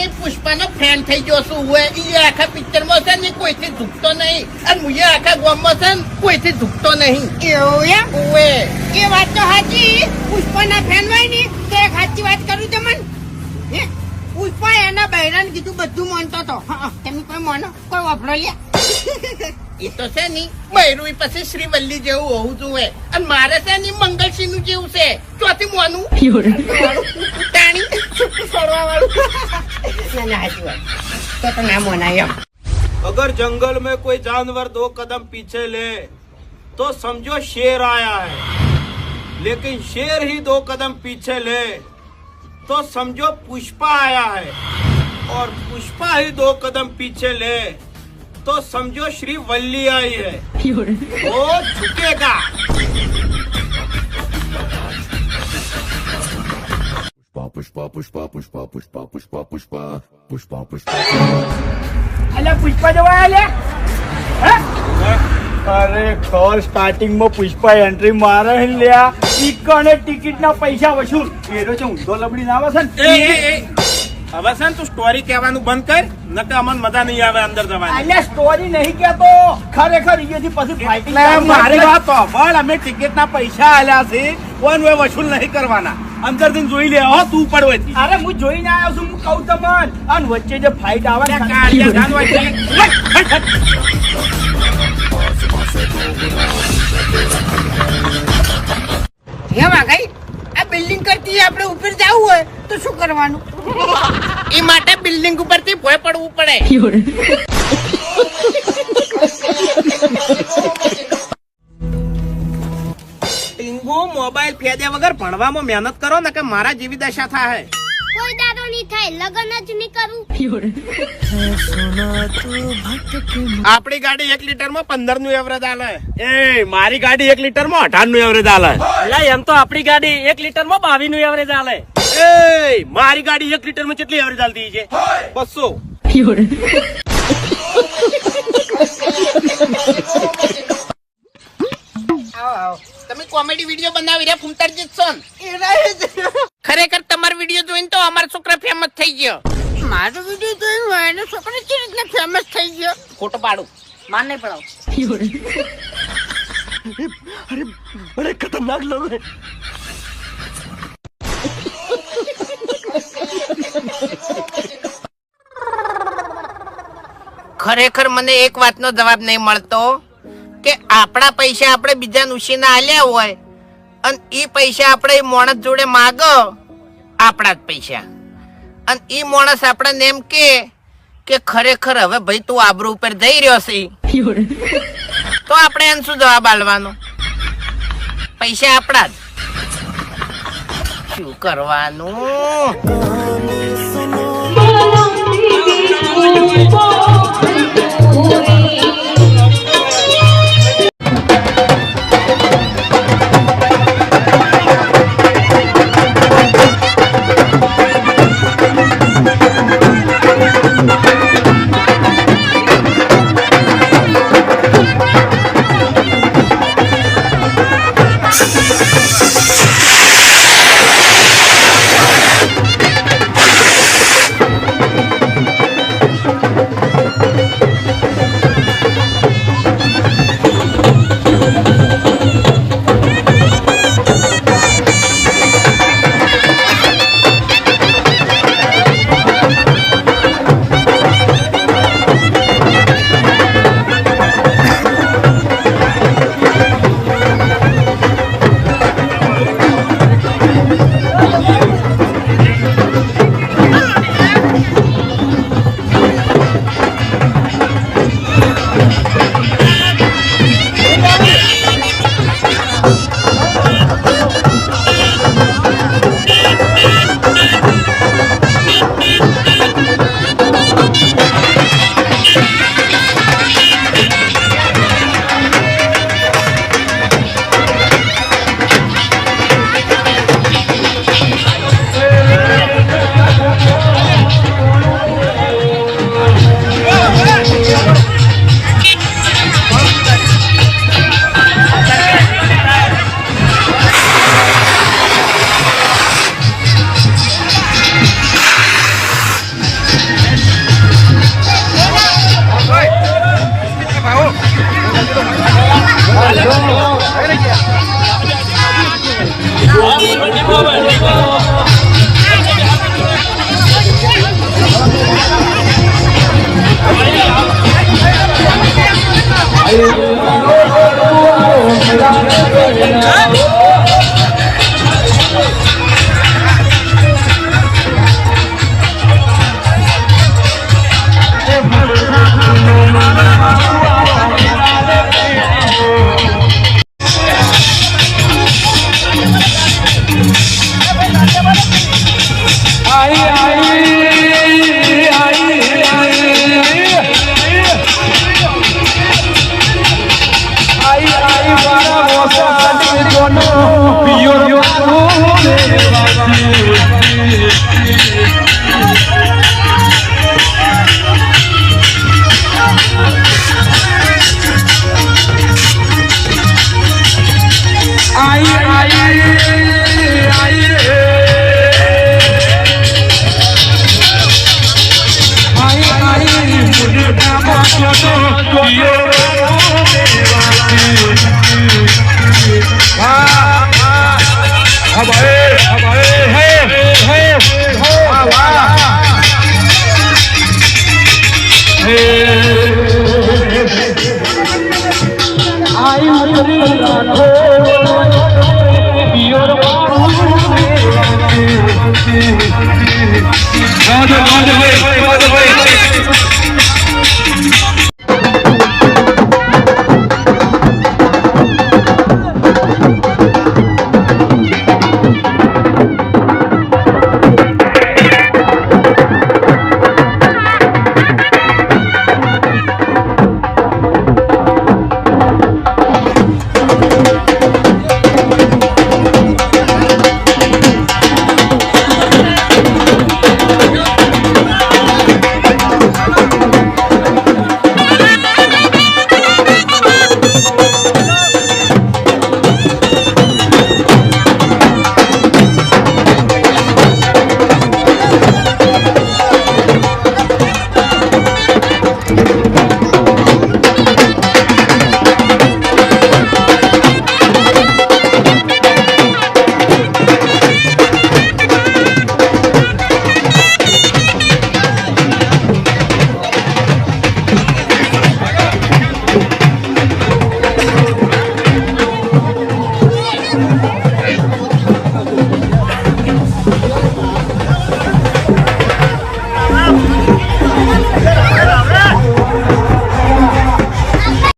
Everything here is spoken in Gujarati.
ની પુષ્પાનો ફ્રેન્ડ થઈ ગયો છું. હું એ આખા પિક્ચરમાં છે ને કોઈથી ઝૂકતો નહીં. અને હું આખા ગામમાં છે ને કોઈથી ઝૂકતો નહીં. એવું એમ? ઓવે એ વાત તો સાચી પુષ્પાના ફ્રેન્ડ હોય ને તો એક સાચી વાત કરું તમને. પુષ્પા એના બહેરાને કીધું બધું માનતો હતો તમે કોઈ માનો? કોઈ વાપરો લ્યા. એ તો છે ની બૈરું પછી શ્રીવલ્લી જેવું હોવું જોઈએ અને મારે છે ની મંગળસિંહનું જેવું છે. ચોથી મોનું. તાણી છોડવા વાળું. अगर जंगल में कोई जानवर दो कदम पीछे ले तो समझो शेर आया है। लेकिन शेर ही दो कदम पीछे ले तो समझो पुष्पा आया है। और पुष्पा ही दो कदम पीछे ले तो समझो श्री वल्ली आई है। वो झुकेगा। પુષ્પા પુષ્પા પુષ્પા પુષ્પા પુષ્પા પુષ્પા પુષ્પા પુષ્પા અલ્યા પુષ્પા જવા અલ્યા અરે ખર સ્ટાર્ટિંગમાં પુષ્પા એન્ટ્રી મારે લ્યા. ટીકણ ટિકિટના પૈસા વસૂલ. એરો છે ઊંધો લબડી ના આવે હવે છે ને તું સ્ટોરી કહેવાનું બંધ કર નકર અમને મજા નહીં આવે અંદર જવાની. એટલે સ્ટોરી નહીં કહેતો. ખરેખર અહીંયાથી પછી ફાઇટિંગ મારી વાત તો અમે ટિકિટના પૈસા આલ્યા છે કોણ વસૂલ નહીં કરવાના. અંદરથી જોઈ લે. હો તું પડવો અરે હું જોઈને આવ્યો છું હું કહું તમને. અને વચ્ચે જે ફાઇટ આવે ને કાળિયા. હે વાઘાઈ આ બિલ્ડિંગ કરતી આપણે ઉપર જવું હોય તો શું કરવાનું? એ માટે બિલ્ડિંગ ઉપરથી ભોય પડવું પડે. મોબાઈલ વગર ભણવામાં મહેનત કરો ને કે મારા જેવી દશા થાય. કોઈ દાડો નહીં થાય લગન જ નહીં કરું. આપણી ગાડી એક લીટરમાં પંદરનું એવરેજ આલે. એ મારી ગાડી એક લીટરમાં અઢારનું એવરેજ આલે. એટલે એમ તો આપણી ગાડી એક લીટરમાં બાવીસનું એવરેજ આલે. એ મારી ગાડી એક લીટરમાં કેટલી એવરેજ આલતી છે? બસો. કોમેડી વીડિયો બનાવી રહ્યા ફૂમતારજી જ. ને? ખરેખર તમારો વીડિયો જોઈને તો અમારા છોકરા ફેમસ થઈ ગયો. મારો વીડિયો જોઈને એનો છોકરો કેવી રીતના ફેમસ થઈ ગયો? ખોટો પાડું. માન નહીં પડાવ. ખરેખર મને એક વાતનો જવાબ નહીં મળતો. કે આપણા પૈસા આપણે બીજા નુસીને આલ્યા હોય, અને એ પૈસા આપણે એ માણસ જોડે માગો, આપણા જ પૈસા. અને એ માણસ આપણને એમ કે કે ખરેખર હવે ભાઈ તું આબરૂ ઉપર જઈ રહ્યો છે. તો આપણે એને શું જવાબ આલવાનો? પૈસા આપણા જ. શું કરવાનું? હા ભાઈ.